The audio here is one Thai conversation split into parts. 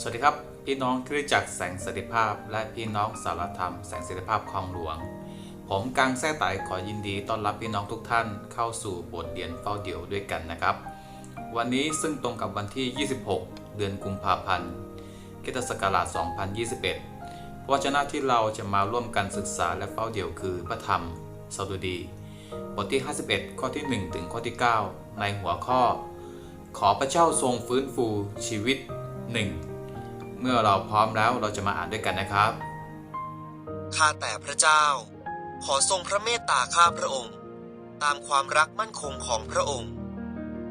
สวัสดีครับ พี่น้องคริสตจักรแสงสติภาพ และพี่น้องสารธรรมแสงสติภาพคลองหลวง ผมกังแท้ไต่ขอยินดีต้อนรับพี่น้องทุกท่านเข้าสู่บทเรียนเฝ้าเดี่ยวด้วยกันนะครับ วันนี้ซึ่งตรงกับวันที่ 26 เดือนกุมภาพันธ์คริสตศักราช 2021 พระวจนะที่เราจะมาร่วมกันศึกษาและเฝ้าเดี่ยวคือพระธรรมสดุดี บทที่ 51 ข้อที่ 1 ถึงข้อที่ 9 ในหัวข้อ ขอพระเจ้าทรงฟื้นฟูชีวิต 1 เมื่อเราพร้อมแล้วเราจะมาอ่านด้วยกันนะครับ ข้าแต่พระเจ้า ขอทรงพระเมตตาข้าพระองค์ ตามความรักมั่นคงของพระองค์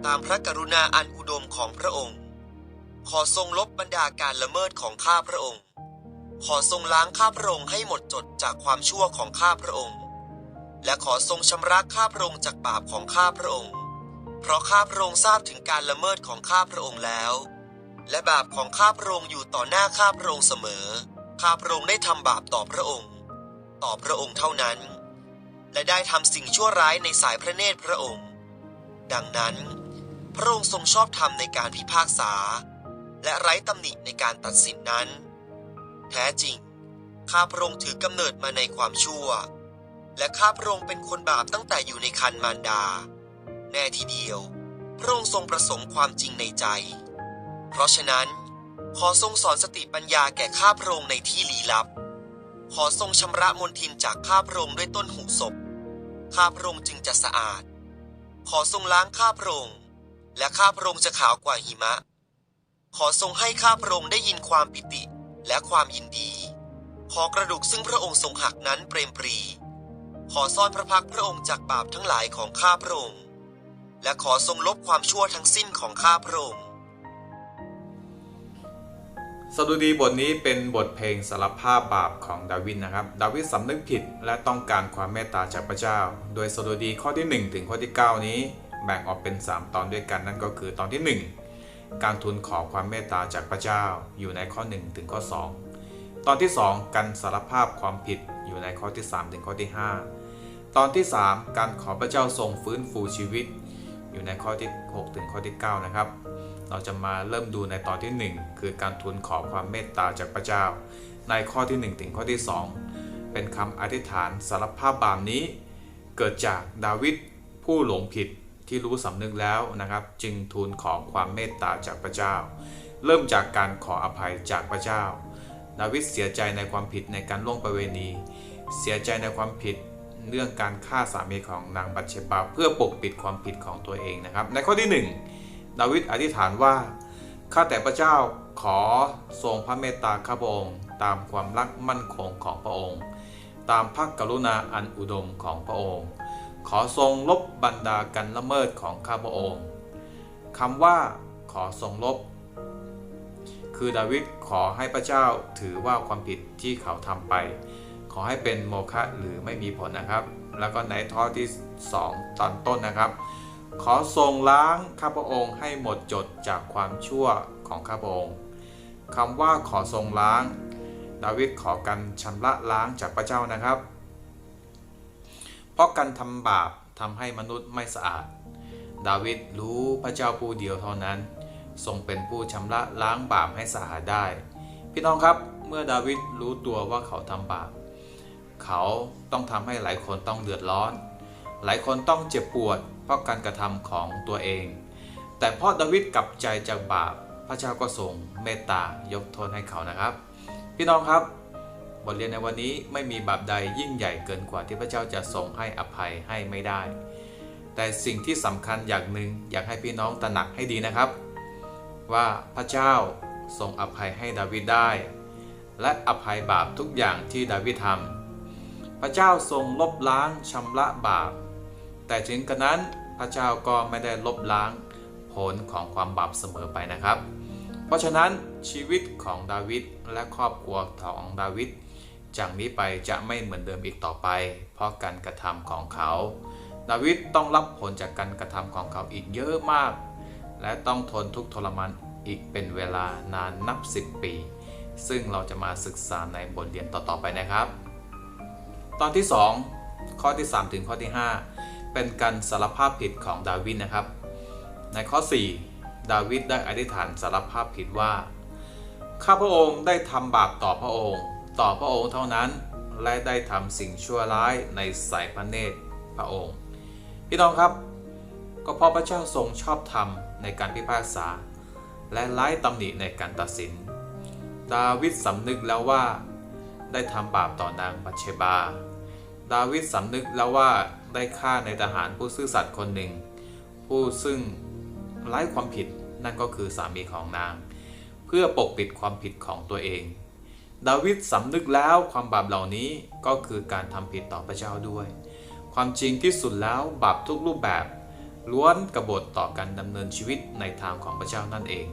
ตามพระกรุณาอันอุดมของพระองค์ ขอทรงลบบรรดาการละเมิดของข้าพระองค์ ขอทรงล้างข้าพระองค์ให้หมดจดจากความชั่วของข้าพระองค์ และขอทรงชำระข้าพระองค์จากบาปของข้าพระองค์ เพราะข้าพระองค์ทราบถึงการละเมิดของข้าพระองค์แล้ว และบาปของข้าพระองค์อยู่ต่อหน้าข้าพระองค์เสมอ ข้าพระองค์ได้ทำบาปต่อพระองค์ ต่อพระองค์เท่านั้น และได้ทำสิ่งชั่วร้ายในสายพระเนตรพระองค์ ดังนั้น พระองค์ทรงชอบธรรมในการพิพากษา และไร้ตำหนิในการตัดสินนั้น แท้จริง ข้าพระองค์ถือกำเนิดมาในความชั่ว และข้าพระองค์เป็นคนบาปตั้งแต่อยู่ในคันมารดา แน่ทีเดียว พระองค์ทรงประสงค์ความจริงในใจ เพราะฉะนั้น ขอทรงสอนสติปัญญาแก่ข้าพระองค์ในที่ลี้ลับ ขอทรงชำระมลทินจากข้าพระองค์ด้วยต้นหูศพ ข้าพระองค์จึงจะสะอาด ขอทรงล้างข้าพระองค์และข้าพระองค์จะขาวกว่าหิมะ ขอทรงให้ข้าพระองค์ได้ยินความปิติและความยินดี ขอกระดูกซึ่งพระองค์ทรงหักนั้นเปรมปรี ขอซ่อนพระพักพระองค์จากบาปทั้งหลายของข้าพระองค์ และขอทรงลบความชั่วทั้งสิ้นของข้าพระองค์ สดุดีบทนี้เป็นบทเพลงสารภาพบาปของดาวิดนะครับ ดาวิดสำนึกผิดและต้องการความเมตตาจากพระเจ้า โดยสดุดีข้อที่ 1 ถึงข้อที่ 9 นี้แบ่งออกเป็น 3 ตอนด้วยกันนั่นก็คือตอนที่ 1 การทูลขอความเมตตาจากพระเจ้าอยู่ในข้อ 1 ถึงข้อ 2 ตอนที่ 2 การสารภาพความผิดอยู่ในข้อที่ 3 ถึงข้อที่ 5 ตอนที่ 3 การขอพระเจ้าทรงฟื้นฟูชีวิต อยู่ในข้อที่ 6 ถึงข้อที่ 9 นะครับ เราจะมาเริ่มดูในตอนที่ 1 คือการทูลขอความเมตตาจากพระเจ้า ในข้อที่ 1 ถึงข้อที่ 2 เป็นคำอธิษฐานสารภาพบาปนี้ เกิดจากดาวิดผู้หลงผิดที่รู้สำนึกแล้วนะครับ จึงทูลขอความเมตตาจากพระเจ้า เริ่มจากการขออภัยจากพระเจ้า ดาวิดเสียใจในความผิดในการล่วงประเวณี เสียใจในความผิดเรื่องการฆ่าสามีของนางบัตเชบาเพื่อปกปิดความผิดของตัวเองนะครับ ในข้อที่ 1 ดาวิดอธิษฐานว่า ข้าแต่พระเจ้าขอทรงพระเมตตาข้าพระองค์ ตามความรักมั่นคงของพระองค์ ตามพระกรุณาอันอุดมของพระองค์ ขอทรงลบบรรดาการละเมิดของข้าพระองค์คำว่าขอทรงลบ คือดาวิดขอให้พระเจ้าถือว่าความผิดที่เขาทำไป ขอให้เป็นโมฆะหรือไม่มีผลนะครับ แล้วก็ในท่อที่ 2 ตอนต้นนะครับ ขอทรงล้างข้าพระองค์ให้หมดจดจากความชั่วของข้าพระองค์คำว่าขอทรงล้าง ดาวิดขอการชำระล้างจากพระเจ้านะครับ เพราะการทำบาปทำให้มนุษย์ไม่สะอาด ดาวิดรู้พระเจ้าผู้เดียวเท่านั้น ทรงเป็นผู้ชำระล้างบาปให้สะอาดได้ พี่น้องครับเมื่อดาวิดรู้ตัวว่าเขาทำบาปเขาต้องทำให้หลายคนต้องเดือดร้อน หลายคนต้องเจ็บปวด เพราะการกระทำของตัวเอง แต่พราะดาวิดกลับใจจากบาป พระเจ้าก็ทรงเมตตายกโทษให้เขานะครับ พี่น้องครับบทเรียนในวันนี้ไม่มีบาปใดยิ่งใหญ่เกินกว่าที่พระเจ้าจะทรงให้อภัยให้ไม่ได้ แต่สิ่งที่สำคัญอย่างหนึ่งอยากให้พี่น้องตระหนักให้ดีนะครับ ว่าพระเจ้าทรงอภัยให้ดาวิดได้ และอภัยบาปทุกอย่างที่ดาวิดทำพระเจ้าทรงลบล้างชำระบาป แต่ถึงกระนั้น พระเจ้าก็ไม่ได้ลบล้างผลของความบาปเสมอไปนะครับ เพราะฉะนั้นชีวิตของดาวิดและครอบครัวของดาวิดจากนี้ไปจะไม่เหมือนเดิมอีกต่อไป เพราะการกระทำของเขา ดาวิดต้องรับผลจากการกระทำของเขาอีกเยอะมาก และต้องทนทุกข์ทรมานอีกเป็นเวลานานนับ 10 ปี ซึ่งเราจะมาศึกษาในบทเรียนต่อๆไปนะครับ ตอนที่ 2 ข้อที่ 3 ถึงข้อที่ 5 เป็นการสารภาพผิดของดาวิดนะครับ ในข้อ 4 ดาวิดได้อธิษฐานสารภาพผิดว่า ข้าพระองค์ได้ทำบาปต่อพระองค์ ต่อพระองค์เท่านั้น และได้ทำสิ่งชั่วร้ายในสายพระเนตรพระองค์ พี่น้องครับ ก็เพราะพระเจ้าทรงชอบธรรมในการพิพากษา และไล่ตำหนิในการตัดสิน ดาวิดสำนึกแล้วว่า ได้ทำบาปต่อนางบัตเชบา ดาวิดสำนึกแล้วว่าได้ฆ่าในทหารผู้ซื่อสัตย์คนหนึ่ง ผู้ซึ่งไร้ความผิดนั่นก็คือสามีของนาง เพื่อปกปิดความผิดของตัวเอง ดาวิดสำนึกแล้วความบาปเหล่านี้ก็คือการทำผิดต่อพระเจ้าด้วย ความจริงที่สุดแล้วบาปทุกรูปแบบ ล้วนกบฏต่อการดำเนินชีวิตในทางของพระเจ้านั่นเอง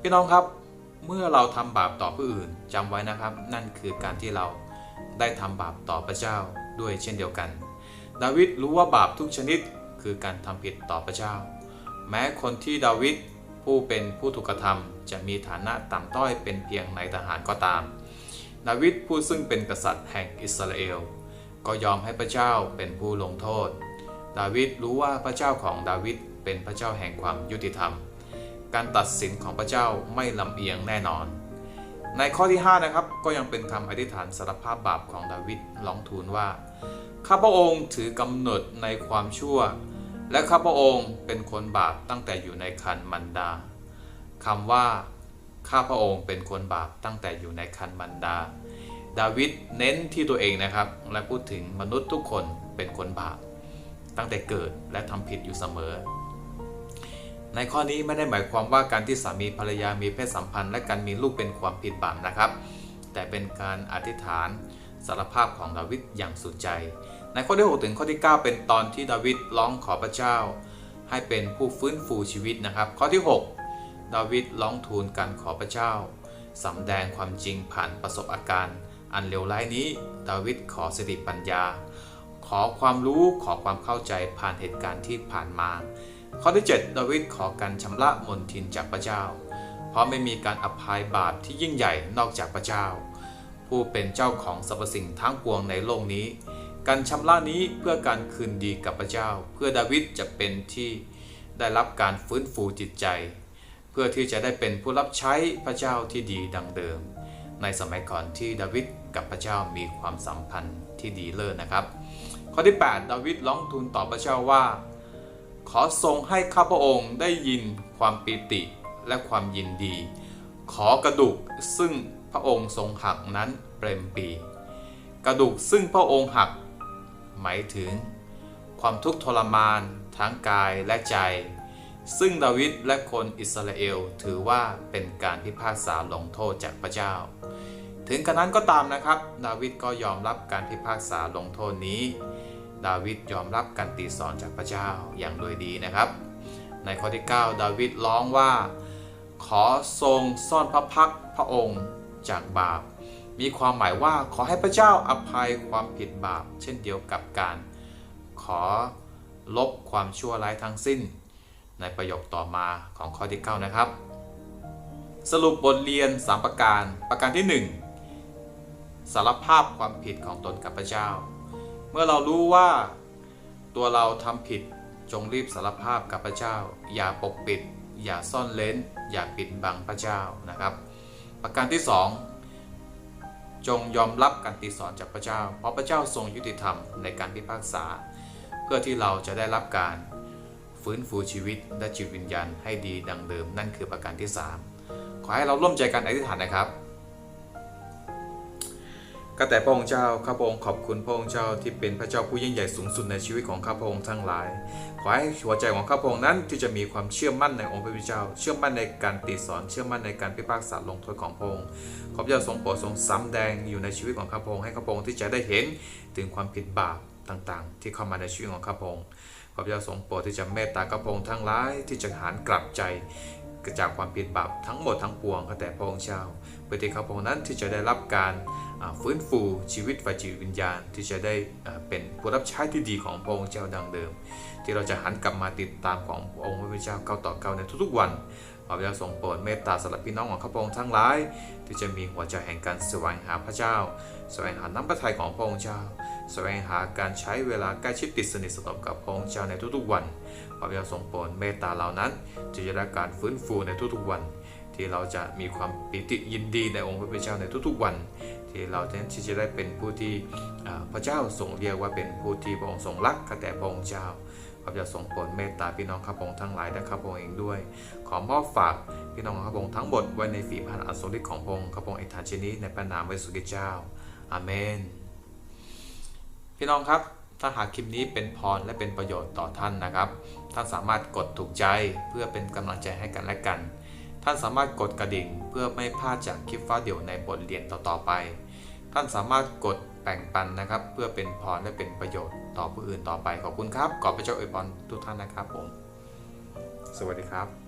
พี่น้องครับเมื่อเราทำบาปต่อผู้อื่นจำไว้นะครับ นั่นคือการที่เราได้ทำบาปต่อพระเจ้า ด้วยเช่นเดียวกัน ดาวิดรู้ว่าบาปทุกชนิดคือการทำผิดต่อพระเจ้า แม้คนที่ดาวิดผู้เป็นผู้ถูกกระทำจะมีฐานะต่ำต้อยเป็นเพียงนายทหารก็ตาม ดาวิดผู้ซึ่งเป็นกษัตริย์แห่งอิสราเอล ก็ยอมให้พระเจ้าเป็นผู้ลงโทษ ดาวิดรู้ว่าพระเจ้าของดาวิดเป็นพระเจ้าแห่งความยุติธรรม การตัดสินของพระเจ้าไม่ลำเอียงแน่นอน ในข้อที่ 5 นะครับ ก็ยังเป็นคำอธิษฐานสารภาพบาปของดาวิดร้องทูลว่า ข้าพระองค์ถือกำเนิดในความชั่ว และข้าพระองค์เป็นคนบาปตั้งแต่อยู่ในคันมันดาคำว่า ข้าพระองค์เป็นคนบาปตั้งแต่อยู่ในคันมันดา ดาวิดเน้นที่ตัวเองนะครับ และพูดถึงมนุษย์ทุกคนเป็นคนบาปตั้งแต่เกิดและทำผิดอยู่เสมอ ในข้อนี้ไม่ได้หมายความว่าการที่สามีภรรยามีเพศสัมพันธ์ และการมีลูกเป็นความผิดบาปนะครับ แต่เป็นการอธิษฐานสารภาพของดาวิดอย่างสุดใจ ในข้อที่6ถึงข้อที่ 9 เป็นตอนที่ดาวิดร้องขอพระเจ้า ให้เป็นผู้ฟื้นฟูชีวิตนะครับ ข้อที่ 6 ดาวิดร้องทูลการขอพระเจ้าสำแดงความจริงผ่านประสบอาการ อันเลวร้ายนี้ ดาวิดขอสติปัญญา ขอความรู้ขอความเข้าใจผ่านเหตุการณ์ที่ผ่านมา ข้อที่ 7 ดาวิดขอการชำระมนทินจากพระเจ้า เพราะไม่มีการอภัยบาปที่ยิ่งใหญ่นอกจากพระเจ้า ผู้เป็นเจ้าของสรรพสิ่งทั้งปวงในโลกนี้ การชำระนี้เพื่อการคืนดีกับพระเจ้า เพื่อดาวิดจะเป็นที่ได้รับการฟื้นฟูจิตใจ เพื่อที่จะได้เป็นผู้รับใช้พระเจ้าที่ดีดังเดิม ในสมัยก่อนที่ดาวิดกับพระเจ้ามีความสัมพันธ์ที่ดีเลิศนะครับ ข้อที่ 8 ดาวิดร้องทูลต่อพระเจ้าว่า ขอทรงให้ข้าพระองค์ได้ยินความปิติและความยินดี ขอกระดูกซึ่งพระองค์ทรงหักนั้นเปรมปี กระดูกซึ่งพระองค์หัก หมายถึง ความทุกข์ทรมานทั้งกายและใจ ซึ่งดาวิดและคนอิสราเอลถือว่าเป็นการพิพากษาลงโทษจากพระเจ้า ถึงกระนั้นก็ตามนะครับ ดาวิดก็ยอมรับการพิพากษาลงโทษนี้ ดาวิดยอมรับการตีสอนจากพระเจ้าอย่างโดยดีนะครับ ในข้อที่ 9 ดาวิดร้องว่า ขอทรงซ่อนพระพักพระองค์จากบาป มีความหมายว่าขอให้พระเจ้าอภัยความผิดบาป เช่นเดียวกับการ ขอลบความชั่วร้ายทั้งสิ้น ในประโยคต่อมาของข้อที่ 9 นะครับ สรุปบทเรียน 3 ประการ ประการที่ 1 สารภาพความผิดของตนกับพระเจ้า เมื่อเรารู้ว่า ตัวเราทำผิดจงรีบสารภาพกับพระเจ้า อย่าปกปิด อย่าซ่อนเล้นอย่าปิดบังพระเจ้านะครับ ประการที่ 2 จงยอมรับการตีสอนจากพระเจ้า เพราะพระเจ้าทรงยุติธรรมในการพิพากษา เพื่อที่เราจะได้รับการฟื้นฟูชีวิตและจิตวิญญาณให้ดีดังเดิม นั่นคือประการที่ 3 ขอให้เราร่วมใจกันอธิษฐานนะครับ ก็แต่พระองค์เจ้าข้าพระองค์ขอบคุณพระองค์เจ้าที่เป็นพระเจ้าผู้ยิ่งใหญ่สูงสุดในชีวิตของข้าพระองค์ทั้งหลาย ขอให้หัวใจของข้าพระองค์นั้นที่จะมีความเชื่อมั่นในองค์พระผู้เป็นเจ้า เชื่อมั่นในการตีสอนเชื่อมั่นในการพิพากษาลงโทษของพระองค์ขอพระเจ้าทรงโปรดทรงสำแดงอยู่ในชีวิตของข้าพระองค์ให้ข้าพระองค์ที่จะได้เห็นถึงความผิดบาปต่างๆ ที่เข้ามาในชีวิตของข้าพระองค์ขอพระเจ้าทรงโปรดที่จะเมตตาข้าพระองค์ทั้งหลายที่จะหันกลับใจ จากความผิดบาปทั้งหมดทั้งปวงข้าแต่พระองค์เจ้าเพื่อที่ข้าพระองค์นั้นที่จะได้รับการฟื้นฟูชีวิตฝ่ายจิตวิญญาณ ที่จะได้เป็นผู้รับใช้ที่ดีของพระองค์เจ้าดังเดิม ที่เราจะหันกลับมาติดตามขององค์พระผู้เป็นเจ้าเก้าต่อเก้าในทุกๆวันขอพระเจ้าทรงโปรดเมตตาสำหรับพี่น้องของข้าพระองค์ทั้งหลาย ที่จะมีหัวใจแห่งการแสวงหาพระเจ้า แสวงหาน้ำพระทัยของพระองค์เจ้า แสวงหาการใช้เวลาใกล้ชิดติดสนิทสนมกับพระองค์เจ้าในทุกๆวันพระเจ้าทรงโปรดเมตตาเหล่านั้นจะได้การฟื้นฟูในทุกๆวัน ที่เราจะมีความปิติยินดีในองค์พระผู้เป็นเจ้าในทุกๆวัน ที่เราที่จะได้เป็นผู้ที่พระเจ้าทรงเรียกว่าเป็นผู้ที่พระองค์ทรงรักข้าแต่พระองค์เจ้า พระเจ้าทรงโปรดเมตตาพี่น้องข้าพองทั้งหลายและข้าพองเองด้วย ขอมอบฝากพี่น้องข้าพองทั้งหมดไว้ในฝีพระหัตถ์อัศริของพงข้าพองเอกฐานชนี้ในพระนามพระเยซูคริสต์เจ้าอาเมน พี่น้องครับถ้าหากคลิปนี้เป็นพรและเป็นประโยชน์ต่อท่านนะครับ ท่านสามารถกดถูกใจเพื่อเป็นกำลังใจให้กันและกัน ท่านสามารถกดกระดิ่งเพื่อไม่พลาดจากคลิปฟ้าเดี่ยวในบทเรียนต่อๆไป ท่านสามารถกดแบ่งปันนะครับ เพื่อเป็นพรและเป็นประโยชน์ ต่อผู้อื่นต่อไปขอบคุณครับขอพระเจ้าอวยพรทุกท่านนะครับผม สวัสดีครับ